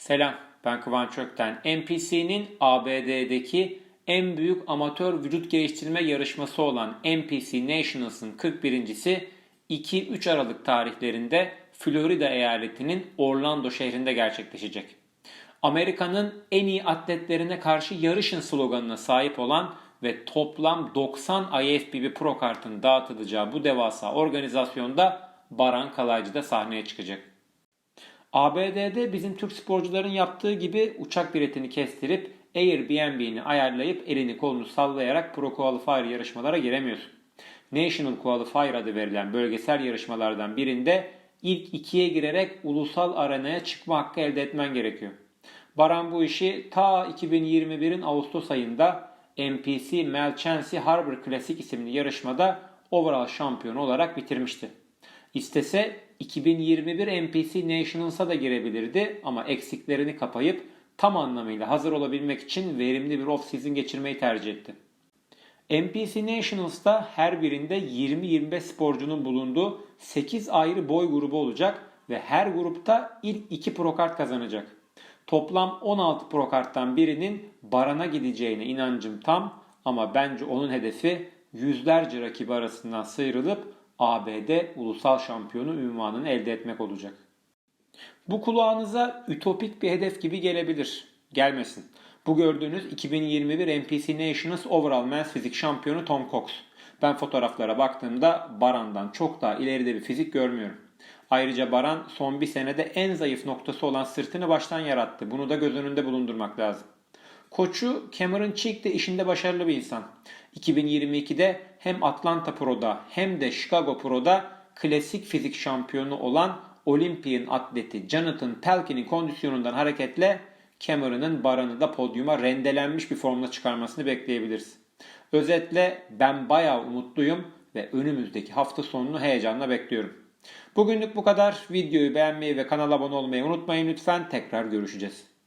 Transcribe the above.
Selam, ben Kıvanç Ökten. NPC'nin ABD'deki en büyük amatör vücut geliştirme yarışması olan NPC Nationals'ın 41.si 2-3 Aralık tarihlerinde Florida eyaletinin Orlando şehrinde gerçekleşecek. Amerika'nın en iyi atletlerine karşı yarışın sloganına sahip olan ve toplam 90 IFBB Pro kartın dağıtılacağı bu devasa organizasyonda Baran Kalaycı da sahneye çıkacak. ABD'de bizim Türk sporcuların yaptığı gibi uçak biletini kestirip Airbnb'ni ayarlayıp elini kolunu sallayarak Pro Qualifier yarışmalara giremiyorsun. National Qualifier adı verilen bölgesel yarışmalardan birinde ilk ikiye girerek ulusal arenaya çıkma hakkı elde etmen gerekiyor. Baran bu işi ta 2021'in Ağustos ayında NPC Melchancy Harbor Classic isimli yarışmada overall şampiyon olarak bitirmişti. İstese 2021 NPC Nationals'a da girebilirdi ama eksiklerini kapayıp tam anlamıyla hazır olabilmek için verimli bir off-season geçirmeyi tercih etti. NPC Nationals'ta her birinde 20-25 sporcunun bulunduğu 8 ayrı boy grubu olacak ve her grupta ilk 2 pro kart kazanacak. Toplam 16 pro karttan birinin Baran'a gideceğine inancım tam ama bence onun hedefi yüzlerce rakibi arasından sıyrılıp ABD ulusal şampiyonu ünvanını elde etmek olacak. Bu kulağınıza ütopik bir hedef gibi gelebilir. Gelmesin. Bu gördüğünüz 2021 NPC Nations Overall Men's Fizik şampiyonu Tom Cox. Ben fotoğraflara baktığımda Baran'dan çok daha ileride bir fizik görmüyorum. Ayrıca Baran son bir senede en zayıf noktası olan sırtını baştan yarattı. Bunu da göz önünde bulundurmak lazım. Koçu Cameron Cheek de işinde başarılı bir insan. 2022'de hem Atlanta Pro'da hem de Chicago Pro'da klasik fizik şampiyonu olan Olympian atleti Jonathan Pelkin'in kondisyonundan hareketle Cameron'ın Baran'ı da podyuma rendelenmiş bir formla çıkarmasını bekleyebiliriz. Özetle ben bayağı umutluyum ve önümüzdeki hafta sonunu heyecanla bekliyorum. Bugünlük bu kadar. Videoyu beğenmeyi ve kanala abone olmayı unutmayın lütfen. Tekrar görüşeceğiz.